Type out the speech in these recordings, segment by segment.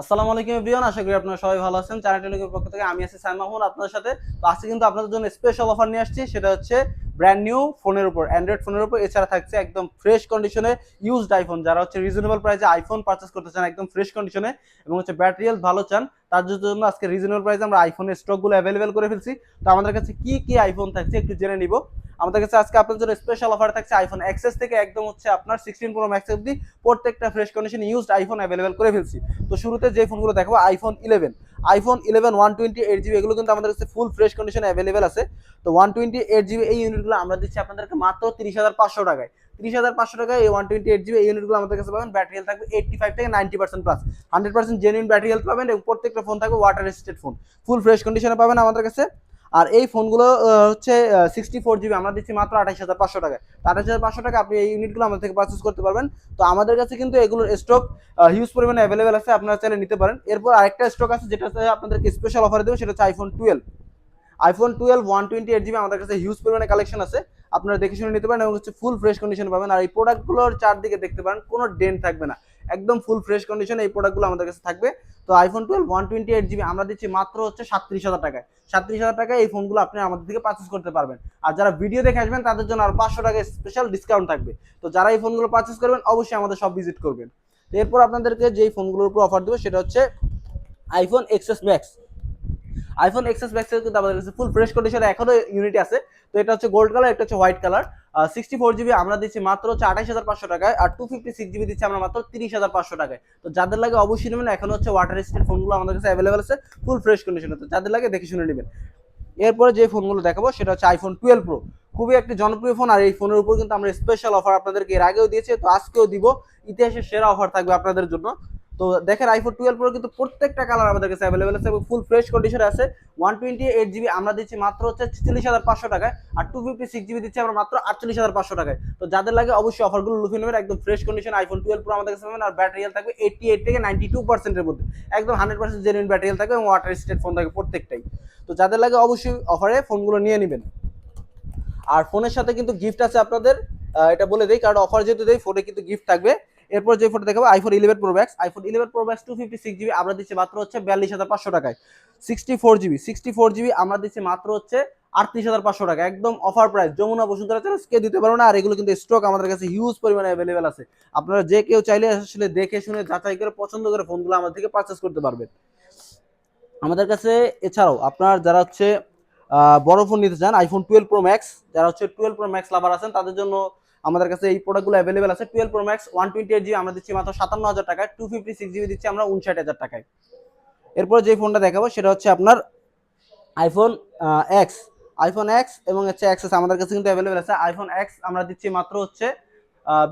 আসসালামু আলাইকুম এভরিওয়ান, আশা করি আপনারা সবাই ভালো আছেন। চ্যানেল টেলিকের পক্ষ থেকে আমি আছি সাইম মাহমুদ আপনাদের সাথে। তো আজকে কিন্তু আপনাদের জন্য স্পেশাল অফার নিয়ে আসছি, সেটা হচ্ছে ব্র্যান্ড নিউ ফোনের উপর অ্যান্ড্রয়েড ফোনের উপর। এছাড়া থাকছে একদম ফ্রেশ কন্ডিশনে ইউজড আইফোন যারা হচ্ছে রিজনেবল প্রাইসে আইফোন পারচেস করতে চান, একদম ফ্রেশ কন্ডিশনে এবং হচ্ছে ব্যাটারি হেলথ ভালো চান, তার জন্য আজকে রিজনেবল প্রাইসে আমরা আইফোনের স্টকগুলো অ্যাভেলেবেল করে ফেলছি। তো আমাদের কাছে কি কি আইফোন থাকছে একটু জেনে নিব। আমাদের কাছে আজকে আপনাদের জন্য স্পেশাল অফার থাকছে আইফোন এক্সেস থেকে একদম হচ্ছে আপনার সিক্সটিন প্রো ম্যাক্স অব্দি প্রত্যেকটা fresh condition used iPhone available করে ফেলছি। তো শুরুতে যে ফোনগুলো দেখাবো iPhone eleven iPhone eleven one twenty eight GB এগুলো কিন্তু আমাদের কাছে ফুল ফ্রেশ কন্ডিশনে অ্যাভেলেবেল আছে। তো ওয়ান টোয়েন্টি এইট জিবি এই ইউনিটগুলো আমরা দিচ্ছি আপনাদেরকে মাত্র তিরিশ হাজার পাঁচশো টাকায়। তিরিশ হাজার পাঁচশো টাকায় এই ওয়ান টোয়েন্টি এইট জিবি এই ইউনিটগুলো আমাদের কাছে পাবেন। ব্যাটারি হেলথ থাকবে এইটটি ফাইভ থেকে ninety percent plus hundred percent genuine battery health পাবেন এবং প্রত্যেকটা ফোন থাকবে water resisted phone full fresh কন্ডিশনে পাবেন আমাদের কাছে। আর এই ফোনগুলো হচ্ছে সিক্সটি ফোর জিবি আমরা দিচ্ছি মাত্র আঠাশ হাজার পাঁচশো টাকা আঠাশ হাজার পাঁচশো টাকা আপনি এই ইউনিটগুলো আমাদের থেকে পারচেস করতে পারবেন। তো আমাদের কাছে কিন্তু এগুলোর স্টক হিউজ পরিমাণে অ্যাভেলেবেল আছে, আপনারা চাইলে নিতে পারেন। এরপর আরেকটা স্টক আছে, যেটা আপনাদেরকে স্পেশাল অফার দেবো, সেটা হচ্ছে iPhone twelve iPhone twelve one twenty eight GB আমাদের কাছে হিউজ পরিমাণে কালেকশন আছে। আপনারা দেখে শুনে নিতে পারেন এবং হচ্ছে ফুল ফ্রেশ কন্ডিশন পাবেন। আর এই প্রোডাক্টগুলোর চারদিকে দেখতে পারেন, কোনো ডেন্ট থাকবে না। একদম ফুল ফ্রেশ কন্ডিশনে এই প্রোডাক্টগুলো আমাদের কাছে থাকবে। তো iPhone twelve one twenty eight GB আমরা দিচ্ছি মাত্র হচ্ছে সাতত্রিশ হাজার টাকায়। সাতত্রিশ হাজার টাকায় এই ফোনগুলো আপনি আমাদের থেকে পারচেস করতে পারবেন। আর যারা ভিডিও দেখে আসবেন, তাদের জন্য আর পাঁচশো টাকা স্পেশাল ডিসকাউন্ট থাকবে। তো যারা এই ফোনগুলো পারচেস করবেন, অবশ্যই আমাদের সব ভিজিট করবেন। এরপর আপনাদেরকে যেই ফোনগুলোর উপর অফার দেবো, সেটা হচ্ছে iPhone XS max iPhone XS ম্যাক্সের কিন্তু আমাদের কাছে ফুল ফ্রেশ কন্ডিশনে এখনও ইউনিট আছে। তো এটা হচ্ছে গোল্ড কালার এটা হচ্ছে white colour sixty four GB আমরা দিচ্ছি মাত্র হচ্ছে আঠাশ হাজার পাঁচশো টাকায় আর টু ফিফটি সিক্স জিবি দিচ্ছি আমরা মাত্র তিরিশ হাজার পাঁচশো টাকায়। তো যাদের লাগে অবশ্যই নেবেন, এখন হচ্ছে ওয়াটার রেজিস্টেড ফোনগুলো আমাদের কাছে অ্যাভেলেবেল আছে ফুল ফ্রেশ কন্ডিশনে তো যাদের লাগে দেখে শুনে নেবেন। এরপরে যে ফোনগুলো দেখাবো, সেটা হচ্ছে আইফোন টুয়েলভ প্রো খুবই একটি জনপ্রিয় ফোন আর এই ফোনের উপর কিন্তু আমরা স্পেশাল অফার আপনাদেরকে এর আগেও দিয়েছি, তো আজকেও দিব। ইতিহাসের সেরা অফার থাকবে আপনাদের জন্য। তো দেখেন আইফোন টুয়েলভ প্রো কিন্তু প্রত্যেকটা কালার আমাদের কাছে অ্যাভেলেবেল আছে এবং ফুল ফ্রেশ কন্ডিশনে আছে। ওয়ান টোয়েন্টি এইট জিবি আমরা দিচ্ছি মাত্র হচ্ছে ছেচল্লিশ হাজার পাঁচশো টাকায় আর টু ফিফটি সিক্স জিবি দিচ্ছি আমরা মাত্র আটচল্লিশ হাজার পাঁচশো টাকায়। তো যাদের লাগে অবশ্যই অফারগুলো লুফে নেবেন, একদম fresh condition iPhone twelve pro আমাদের কাছে পাবেন আর ব্যাটারি হেলথ থাকবে এইটি এইট থেকে নাইনটি টু পার্সেন্টের মধ্যে। একদম hundred percent genuine battery health থাকবে এবং ওয়াটার স্টেট ফোন থাকবে প্রত্যেকটাই। তো যাদের লাগে অবশ্যই অফারে ফোনগুলো নিয়ে নেবেন। আর ফোনের সাথে কিন্তু গিফট আছে আপনাদের। এটা বলে দেই, কারণ অফার যেহেতু দেয় ফোনে কিন্তু গিফট থাকবে। এরপর যে ফোনটা দেখাবো iPhone eleven pro max iPhone eleven pro max two fifty six GB আমরা দিচ্ছি মাত্র হচ্ছে বিয়াল্লিশ হাজার পাঁচশো টাকায়। Sixty four GB sixty four GB আমরা দিচ্ছি মাত্র হচ্ছে আটত্রিশ হাজার পাঁচশো টাকা একদম offer price Jamuna Bashundhara channel কে দিতে পারো না। আর এগুলো কিন্তু স্টক আমাদের কাছে হিউজ পরিমাণে অ্যাভেলেবেল আছে। আপনারা যে কেউ চাইলে আসলে দেখে শুনে যাচাই করে, পছন্দ করে ফোনগুলো আমাদের থেকে পারচেস করতে পারবেন। আমাদের কাছে এছাড়াও আপনার যারা হচ্ছে বড় ফোন নিতে চান আইফোন টুয়েলভ প্রো ম্যাক্স যারা হচ্ছে টুয়েলভ প্রো ম্যাক্স লাভার আছেন, তাদের জন্য আমাদের কাছে এই প্রোডাক্টগুলো অ্যাভেলেবেল আছে twelve pro max one twenty eight GB আমরা দিচ্ছি মাত্র সাতান্ন হাজার টাকায় টু ফিফটি সিক্স জিবি দিচ্ছি আমরা উনষাট হাজার টাকায়। এরপরে যে ফোনটা দেখাবো, সেটা হচ্ছে আপনার আইফোন এক্স আইফোন এক্স এবং হচ্ছে এক্সেস আমাদের কাছে কিন্তু অ্যাভেলেবেল আছে। আইফোন এক্স আমরা দিচ্ছি মাত্র হচ্ছে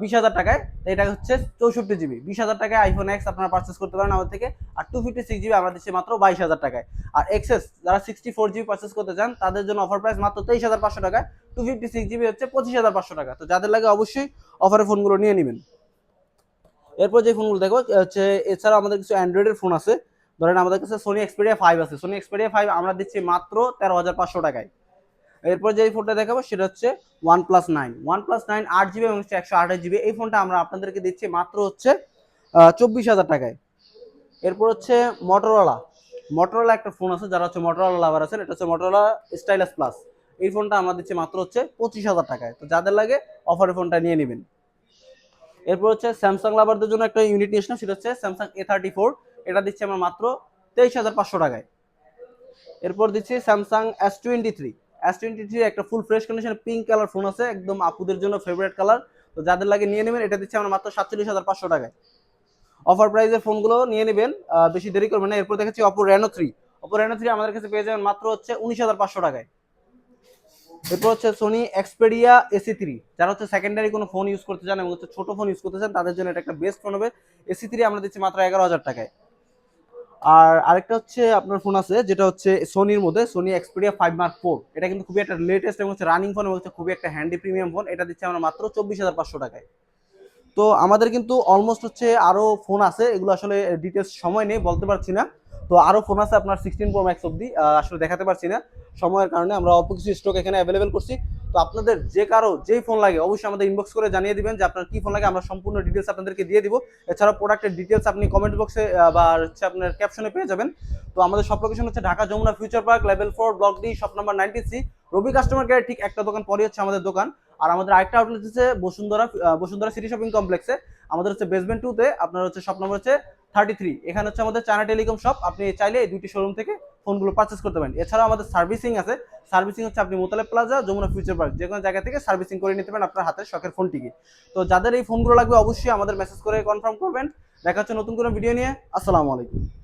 বিশ হাজার টাকায়। এটা হচ্ছে চৌষট্টি জিবি। বিশ হাজার টাকায় আইফোন এক্স আপনারা পারচেস করতে পারেন আমাদের থেকে। আর টু ফিফটি সিক্স জিবি আমরা দিচ্ছি মাত্র বাইশ হাজার টাকায়। আর এক্সেস যারা সিক্সটি ফোর জিবি পারচেস করতে চান, তাদের জন্য অফার প্রাইস মাত্র তেইশ হাজার পাঁচশো টাকা টু ফিফটি সিক্স জিবি হচ্ছে পঁচিশ হাজার পাঁচশো টাকা। তো যাদের লাগে অবশ্যই অফারের ফোনগুলো নিয়ে নেবেন। এরপর যে ফোনগুলো দেখো হচ্ছে এছাড়া আমাদের কিছু অ্যান্ড্রয়েডের ফোন আছে। ধরেন আমাদের কাছে সোনি এক্সপেরিয়া ফাইভ আছে। সোনি এক্সপেরিয়া ফাইভ আমরা দিচ্ছি মাত্র তেরো হাজার পাঁচশো টাকায়। এরপর যে ফোনটা দেখাবো সেটা হচ্ছে one plus nine one plus nine আট জিবি এবং একশো আঠাশ জিবি এই ফোনটা আমরা আপনাদেরকে দিচ্ছি মাত্র হচ্ছে চব্বিশ হাজার টাকায়। এরপর হচ্ছে মটোরোলা মটোরোলা একটা ফোন আছে, যারা হচ্ছে মটোরোলা লাভার আছেন, এটা হচ্ছে মটোরোলা স্টাইলাস প্লাস এই ফোনটা আমরা দিচ্ছি মাত্র হচ্ছে পঁচিশ হাজার টাকায়। তো যাদের লাগে অফারের ফোনটা নিয়ে নেবেন। এরপর হচ্ছে স্যামসাং লাভারদের জন্য একটা ইউনিট নিয়ে আসলাম, সেটা হচ্ছে স্যামসাং এ থার্টি ফোর এটা দিচ্ছি আমরা মাত্র তেইশ হাজার পাঁচশো টাকায়। এরপর দিচ্ছি Samsung S twenty three S twenty three একটা full fresh condition pink colour phone আছে, একদম আপুদের জন্য ফেভারিট কালার তো যাদের লাগে নিয়ে নেবেন, এটা দিচ্ছি আমরা মাত্র সাতচল্লিশ হাজার পাঁচশো টাকায়। অফার প্রাইসের ফোনগুলো নিয়ে নেবেন বেশি দেরি করবেন না। এরপর দেখাচ্ছি Oppo Reno three Oppo Reno three আমাদের কাছে পেয়ে যাবেন মাত্র হচ্ছে উনিশ হাজার পাঁচশো টাকায়। এরপর হচ্ছে সোনি এক্সপেরিয়া এসি থ্রি যারা হচ্ছে সেকেন্ডারি কোনো ফোন ইউজ করতে চান এবং হচ্ছে ছোট ফোন ইউজ করতে চান, তাদের জন্য এটা একটা বেস্ট ফোন হবে। এসি থ্রি আমরা দিচ্ছি মাত্র এগারো হাজার টাকায়। আর আরেকটা হচ্ছে আপনার ফোন আছে, যেটা হচ্ছে সোনির মধ্যে Sony Xperia five mark four এটা কিন্তু খুবই একটা লেটেস্ট এবং হচ্ছে রানিং ফোন এবং হচ্ছে খুবই একটা হ্যান্ডি প্রিমিয়াম ফোন এটা দিচ্ছে আমরা মাত্র চব্বিশ হাজার পাঁচশো টাকায়। তো আমাদের কিন্তু অলমোস্ট হচ্ছে আরও ফোন আছে, এগুলো আসলে ডিটেলস সময় নেই, বলতে পারছি না। তো আরও ফোন আছে আপনার সিক্সটিন প্রো ম্যাক্স অব্দি আসলে দেখাতে পারছি না। সময়ের কারণে আমরা অল্প কিছু স্টক এখানে অ্যাভেলেবেল করছি। তো আপনাদের যে কারও যেই ফোন লাগে, অবশ্যই আমাদের ইনবক্স করে জানিয়ে দিবেন যে আপনার কি ফোন লাগে, আমরা সম্পূর্ণ ডিটেলস আপনাদেরকে দিয়ে দিব। এছাড়াও প্রোডাক্টের ডিটেলস আপনি কমেন্ট বক্সে বা হচ্ছে আপনার ক্যাপশনে পেয়ে যাবেন। তো আমাদের সব লোকেশন হচ্ছে Dhaka Jamuna future park level four block D shop number ninety C Robi customer care ঠিক একটা দোকান পরে হচ্ছে আমাদের দোকান। আর আমাদের আরেকটা আউটলেট হচ্ছে বসুন্ধরা বসুন্ধরা সিটি শপিং কমপ্লেক্সে আমাদের হচ্ছে বেসমেন্ট টুতে আপনার হচ্ছে শপ নম্বর হচ্ছে থার্টি থ্রি এখানে হচ্ছে আমাদের চায়না টেলিকম শপ আপনি চাইলে এই দুইটি শোরুম থেকে ফোনগুলো পারচেস করতে পারেন। এছাড়াও আমাদের সার্ভিসিং আছে। সার্ভিসিং হচ্ছে আপনি মোতালে প্লাজা যমুনা ফিউচার পার্ক যে কোনো জায়গা থেকে সার্ভিসিং করে নিতে পারেন আপনার হাতের শখের ফোনটিকে তো যাদের এই ফোনগুলো লাগবে অবশ্যই আমাদের মেসেজ করে কনফার্ম করবেন। দেখা হচ্ছে নতুন কোনো ভিডিও নিয়ে। আসসালামু আলাইকুম।